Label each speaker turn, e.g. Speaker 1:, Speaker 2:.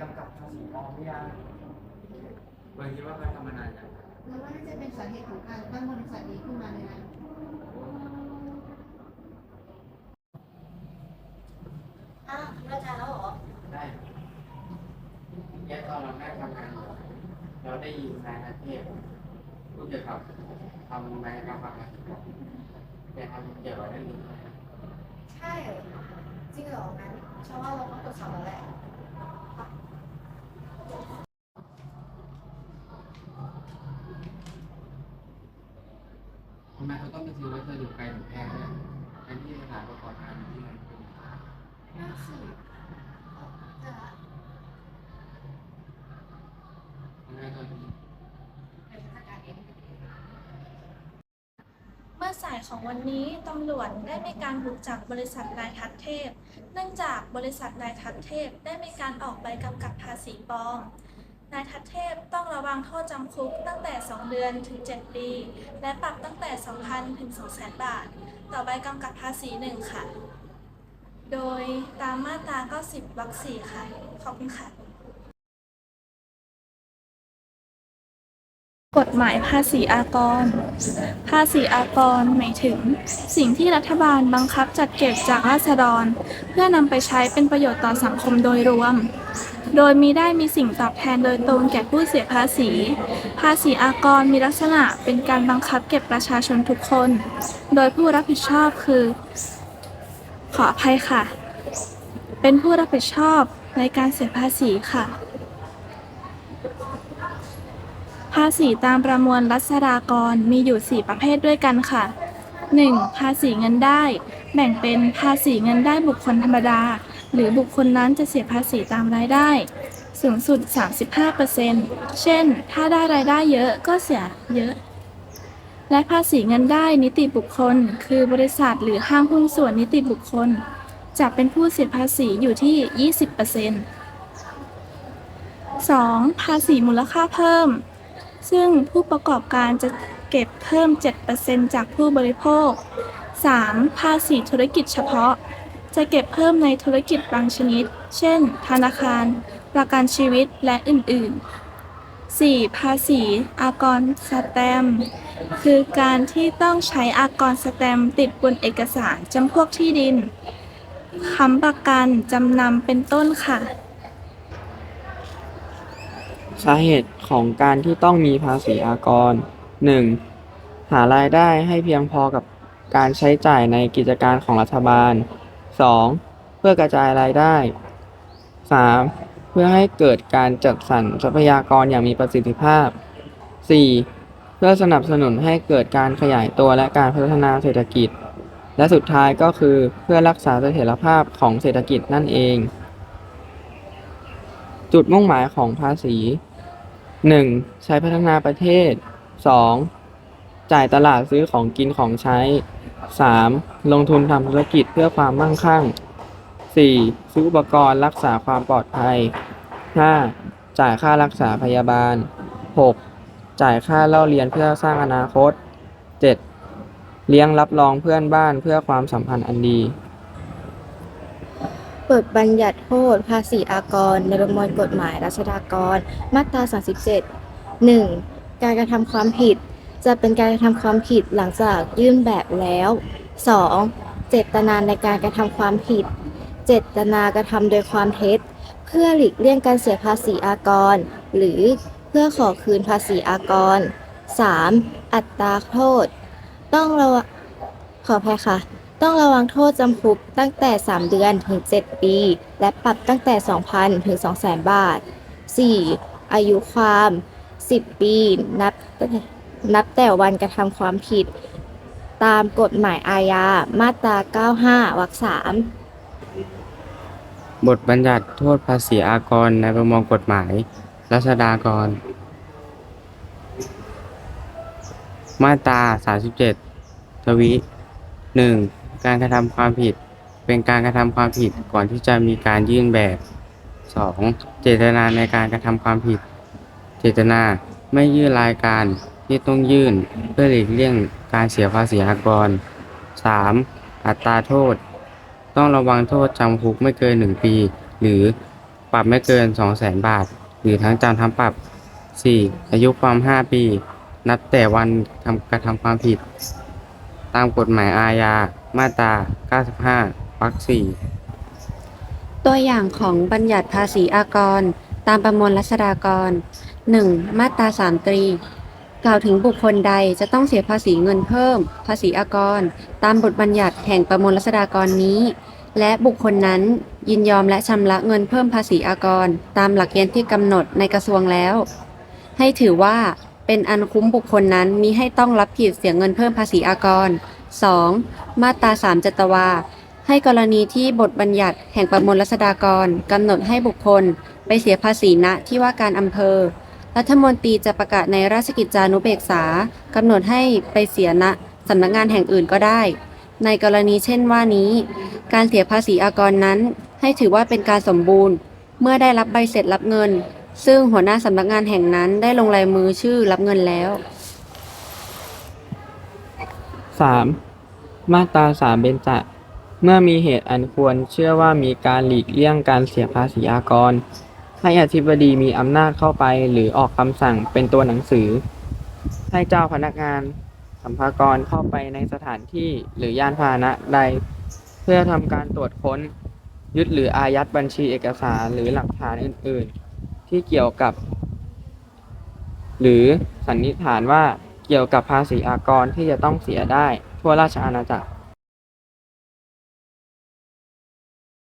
Speaker 1: กำกับภาษีปลอมหรือยัง
Speaker 2: เบิร์คิดว่าเขาทำมานานยัง
Speaker 3: แล้วว่าน่าจะเป็นสาเหตุของการตั้งบริษัทนี้ขึ้นมาเลยนะ
Speaker 4: อ้าวเลิกงานแล้วเหรอ
Speaker 2: ได้แค่ตอนเรานั่งทำงานอยู่เราได้ยินนายนาเทพพูดเกี่ยวกับทำนายกรรมการแกทำเกี่ยวกับเรื่องนี้
Speaker 4: ใช่ จริงเหรองั้นฉันว่าเราต้องตรวจสอบแล้วแหละ
Speaker 2: ทำไมเขาต้องไปซื้อวัสดุไกลถึงแพงด้วยแทนที่สถานประกอบการที่ไหนเป็น
Speaker 4: น่าสิจะ
Speaker 2: ทำไมตอนนี้
Speaker 4: เดี๋ยวฉันการเอง
Speaker 5: เมื่อสายของวันนี้ตำรวจได้มีการบุกจับบริษัทนายทัศเทพ เนื่องจากบริษัทนายทัศเทพได้มีการออกใบกำกับภาษีปลอม นายทัศเทพต้องระวังโทษจำคุกตั้งแต่ 2 เดือนถึง 7 ปี และปรับตั้งแต่ 2,000 ถึง 200,000 บาท ต่อใบกำกับภาษีหนึ่งค่ะ โดยตามมาตรา 90 วรรค4ค่ะ ขอบคุณค่ะ กฎหมายภาษีอากร ภาษีอากรหมายถึง สิ่งที่รัฐบาลบังคับจัดเก็บจากราษฎร เพื่อนำไปใช้เป็นประโยชน์ต่อสังคมโดยรวม โดยมีได้มีสิ่งตอบแทนโดยตรงแก่ผู้เสียภาษี ภาษีอากรมีลักษณะเป็นการบังคับเก็บประชาชนทุกคน โดยผู้รับผิดชอบคือ ขออภัยค่ะ เป็นผู้รับผิดชอบในการเสียภาษีค่ะ ภาษีตามประมวลรัษฎากรมีอยู่ 4 ประเภทด้วยกันค่ะ 1. ภาษีเงินได้ แบ่งเป็นภาษีเงินได้บุคคลธรรมดา หรือบุคคลนั้นจะเสียภาษีตามรายได้ สูงสุด 35%เช่น ถ้าได้รายได้เยอะก็เสียเยอะ และภาษีเงินได้นิติบุคคล คือบริษัทหรือห้างหุ้นส่วนนิติบุคคล จะเป็นผู้เสียภาษีอยู่ที่ 20% 2. ภาษีมูลค่าเพิ่ม ซึ่งผู้ประกอบการจะเก็บเพิ่ม 7%จากผู้บริโภค 3. ภาษีธุรกิจเฉพาะ จะเก็บเพิ่มในธุรกิจบางชนิด เช่น ธนาคาร ประกันชีวิต และอื่น ๆ 4. ภาษีอากรสแตมป์คือการที่ต้องใช้อากรสแตมป์ติดบนเอกสารจำพวกที่ดิน ค้ำประกัน จำนำ เป็นต้นค่ะ
Speaker 6: สาเหตุของการที่ต้องมีภาษีอากร 1. หารายได้ให้เพียงพอกับการใช้จ่ายในกิจการของรัฐบาล 2. เพื่อกระจายรายได้ 3. เพื่อให้เกิดการจัดสรรทรัพยากรอย่างมีประสิทธิภาพ 4. เพื่อสนับสนุนให้เกิดการขยายตัวและการพัฒนาเศรษฐกิจ และสุดท้ายก็คือเพื่อรักษาเสถียรภาพของเศรษฐกิจนั่นเอง จุดมุ่งหมายของภาษี 1. ใช้พัฒนาประเทศ 2. จ่ายตลาดซื้อของกินของใช้ 3. ลงทุนทำธุรกิจเพื่อความมั่งคั่ง 4. ซื้ออุปกรณ์รักษาความปลอดภัย 5. จ่ายค่ารักษาพยาบาล 6. จ่ายค่าเล่าเรียนเพื่อสร้างอนาคต 7. เลี้ยงรับรองเพื่อนบ้านเพื่อความสัมพันธ์อันดี
Speaker 7: บทบัญญัติโทษภาษีอากร ในประมวลกฎหมายรัชดากร มาตรา 37 1. การกระทำความผิด จะเป็นการกระทำความผิดหลังจากยื่นแบบแล้ว 2. เจตนาในการกระทำความผิด เจตนากระทำโดยความเท็จ เพื่อหลีกเลี่ยงการเสียภาษีอากร หรือเพื่อขอคืนภาษีอากร 3. อัตราโทษ ต้องระวังขออภัยค่ะ ต้องระวังโทษจำคุกตั้งแต่ 3 เดือนถึง 7 ปี และปรับตั้งแต่ 2,000 ถึง 200,000 บาท 4. อายุความ 10 ปี นับ นับแต่วันกระทำความผิด ตามกฎหมายอาญา มาตรา 95 วรรค3
Speaker 6: บทบัญญัติโทษภาษีอากรในประมวลกฎหมายรัษฎากร มาตรา 37 ทวิ 1. การกระทำความผิด เป็นการกระทำความผิดก่อนที่จะมีการยื่นแบบ 2. เจตนาในการกระทำความผิด เจตนาไม่ยื่นรายการ ที่ต้องยื่นเพื่อหลีกเลี่ยงการเสียภาษีอากร 3. อัตราโทษ ต้องระวังโทษจำคุกไม่เกิน 1 ปี หรือ
Speaker 2: ปรับไม่เกิน 200,000 บาท หรือทั้งจำทั้งปรับ 4. อายุความ 5 ปี นับแต่วันทำกระทำความผิด ตามกฎหมายอาญามาตรา 95วรรค4
Speaker 1: ตัวอย่างของบัญญัติภาษีอากร ตามประมวลรัษฎากร 1. มาตรา3ตรี กล่าวถึงบุคคลใดจะต้องเสียภาษีเงินเพิ่ม ภาษีอากร ตามบทบัญญัติแห่งประมวลรัษฎากรนี้ และบุคคลนั้นยินยอมและชำระเงินเพิ่มภาษีอากร ตามหลักเกณฑ์ที่กำหนดในกระทรวงแล้ว ให้ถือว่าเป็นอันคุ้มบุคคลนั้นมิให้ต้องรับผิดเสียเงินเพิ่มภาษีอากร 2. มาตรา3จัตวา ให้กรณีที่บทบัญญัติแห่งประมวลรัษฎากรกำหนดให้บุคคล ไปเสียภาษีณที่ว่าการอำเภอ รัฐมนตรีจะประกาศในราชกิจจานุเบกษากำหนดให้ไปเสียณสำนักงานแห่งอื่นก็ได้ ในกรณีเช่นว่านี้ การเสียภาษีอากรนั้น ให้ถือว่าเป็นการสมบูรณ์ เมื่อได้รับใบเสร็จรับเงิน ซึ่งหัวหน้าสำนักงานแห่งนั้นได้ลงลายมือชื่อรับเงินแล้ว
Speaker 6: 3. มาตรา3เบญจะเมื่อมีเหตุอันควรเชื่อว่ามีการหลีกเลี่ยงการเสียภาษีอากร ให้อธิบดีมีอำนาจเข้าไปหรือออกคำสั่งเป็นตัวหนังสือ ให้เจ้าพนักงานสัมภากรเข้าไปในสถานที่หรือยานพาหนะใด เพื่อทำการตรวจค้น ยึดหรืออายัดบัญชีเอกสารหรือหลักฐานอื่น ๆ ที่เกี่ยวกับ หรือสันนิษฐานว่าเกี่ยวกับภาษีอากรที่จะต้องเสียได้ทั่วราชอาณาจักร